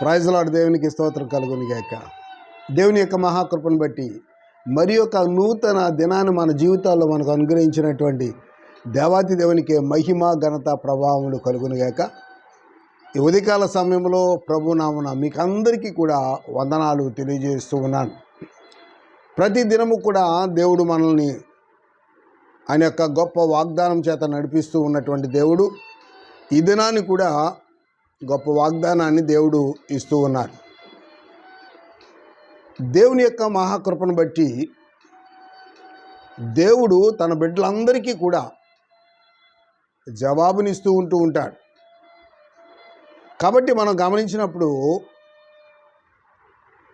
ప్రైజ్లాడు దేవునికి స్తోత్రం కలుగునిగాక దేవుని యొక్క మహాకృపను బట్టి మరి యొక్క నూతన దినాన్ని మన జీవితాల్లో మనకు అనుగ్రహించినటువంటి దేవాతి దేవునికి మహిమ ఘనత ప్రభావములు కలుగునిగాక ఈ ఉదయకాల సమయంలో ప్రభునామన మీకు అందరికీ కూడా వందనాలు తెలియజేస్తూ ఉన్నాను. ప్రతి దినము కూడా దేవుడు మనల్ని ఆయన యొక్క గొప్ప వాగ్దానం చేత నడిపిస్తూ ఉన్నటువంటి దేవుడు. ఈ దినాన్ని కూడా గొప్ప వాగ్దానాన్ని దేవుడు ఇస్తూ ఉన్నారు. దేవుని యొక్క మహాకృపను బట్టి దేవుడు తన బిడ్డలందరికీ కూడా జవాబునిస్తూ ఉంటూ ఉంటాడు. కాబట్టి మనం గమనించినప్పుడు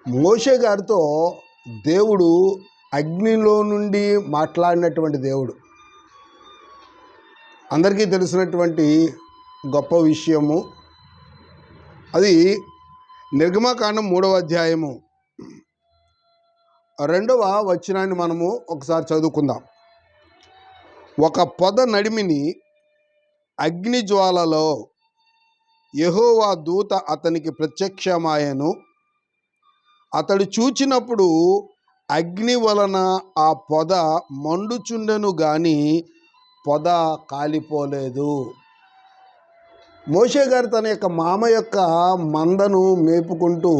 మోషే గారితో దేవుడు అగ్నిలో నుండి మాట్లాడినటువంటి దేవుడు. అందరికీ తెలిసినటువంటి గొప్ప విషయము అది నిర్గమకాండం మూడవ అధ్యాయము. రెండవ వచనాన్ని మనము ఒకసారి చదువుకుందాం. ఒక పొద నడిమిని అగ్ని జ్వాలలో దూత అతనికి ప్రత్యక్షమాయను. అతడు చూచినప్పుడు అగ్ని వలన ఆ పొద మండుచుండెను గాని పొద కాలిపోలేదు. మోషే గారు తన యొక్క మామ యొక్క మందను మేపుకుంటూ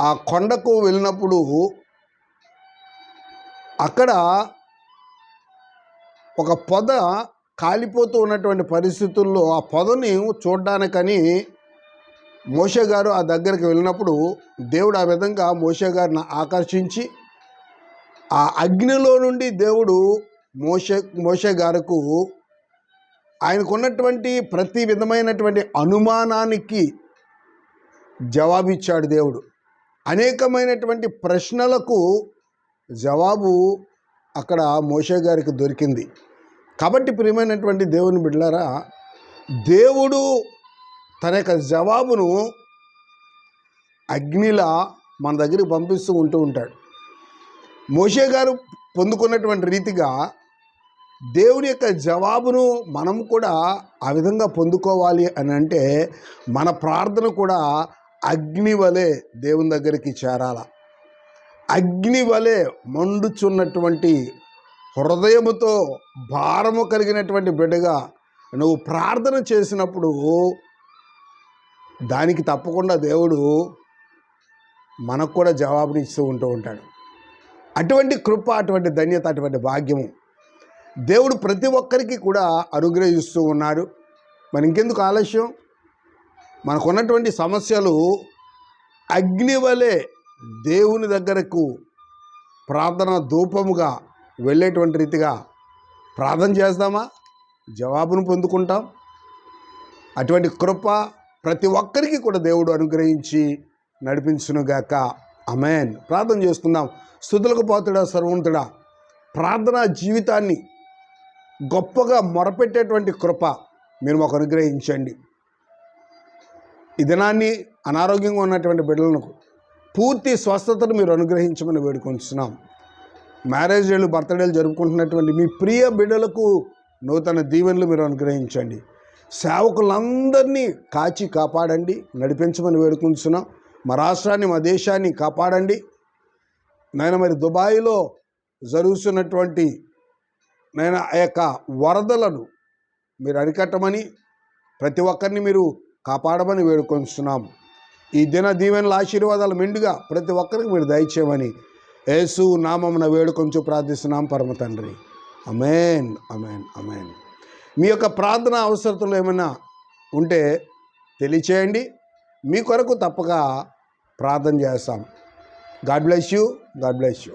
ఆ కొండకు వెళ్ళినప్పుడు అక్కడ ఒక పొద కాలిపోతూ ఉన్నటువంటి పరిస్థితుల్లో ఆ పొదని చూడ్డానికని మోషే గారు ఆ దగ్గరికి వెళ్ళినప్పుడు దేవుడు ఆ విధంగా మోషే గారిని ఆకర్షించి ఆ అగ్నిలో నుండి దేవుడు మోషే మోషే గారుకు ఆయనకున్నటువంటి ప్రతి విధమైనటువంటి అనుమానానికి జవాబిచ్చాడు దేవుడు. అనేకమైనటువంటి ప్రశ్నలకు జవాబు అక్కడ మోషే గారికి దొరికింది. కాబట్టి ప్రియమైనటువంటి దేవుని బిడ్డలారా దేవుడు తన యొక్క జవాబును అగ్నిలా మన దగ్గరికి పంపిస్తూ ఉంటూ ఉంటాడు. మోషే గారు పొందుకున్నటువంటి రీతిగా దేవుని యొక్క జవాబును మనం కూడా ఆ విధంగా పొందుకోవాలి అని అంటే మన ప్రార్థన కూడా అగ్ని వలె దేవుని దగ్గరికి చేరాల. అగ్ని వలె మండుచున్నటువంటి హృదయముతో భారము కలిగినటువంటి బిడ్డగా నువ్వు ప్రార్థన చేసినప్పుడు దానికి తప్పకుండా దేవుడు మనకు కూడా జవాబునిస్తూ ఉంటూ ఉంటాడు. అటువంటి కృప అటువంటి ధన్యత అటువంటి భాగ్యము దేవుడు ప్రతి ఒక్కరికి కూడా అనుగ్రహిస్తూ ఉన్నాడు. మరి ఇంకెందుకు ఆలస్యం? మనకున్నటువంటి సమస్యలు అగ్ని వలె దేవుని దగ్గరకు ప్రార్థన ధూపముగా వెళ్ళేటువంటి రీతిగా ప్రార్థన చేస్తామా? జవాబును పొందుకుంటాం. అటువంటి కృప ప్రతి ఒక్కరికి కూడా దేవుడు అనుగ్రహించి నడిపించునుగాక. అమెన్ ప్రార్థన చేసుకుందాం స్థుతులకు పాత్రుడా సర్వంతుడా ప్రార్థనా జీవితాన్ని గొప్పగా మొరపెట్టేటువంటి కృప మీరు మాకు అనుగ్రహించండి. ఈ దినాన్ని అనారోగ్యంగా ఉన్నటువంటి బిడ్డలకు పూర్తి స్వస్థతను మీరు అనుగ్రహించమని వేడుకొంచున్నాం మ్యారేజ్లు బర్త్డేలు జరుపుకుంటున్నటువంటి మీ ప్రియ బిడ్డలకు నూతన దీవెనలు మీరు అనుగ్రహించండి. సేవకులందరినీ కాచి కాపాడండి నడిపించమని వేడుకుంటున్నాం మా రాష్ట్రాన్ని మా దేశాన్ని కాపాడండి. నేను మరి దుబాయ్లో జరుగుతున్నటువంటి నేను ఆ యొక్క వరదలను మీరు అరికట్టమని ప్రతి ఒక్కరిని మీరు కాపాడమని వేడుకొంచున్నాం ఈ దిన దీవెనల ఆశీర్వాదాలు మెండుగా ప్రతి ఒక్కరికి మీరు దయచేయమని యేసు నామమున వేడుకొంచు ప్రార్థిస్తున్నాం పరమ తండ్రి. అమేన్ అమేన్ అమేన్ మీ యొక్క ప్రార్థన అవసరతలు ఏమైనా ఉంటే తెలియచేయండి. మీ కొరకు తప్పక ప్రార్థన చేస్తాం. God bless you God bless you.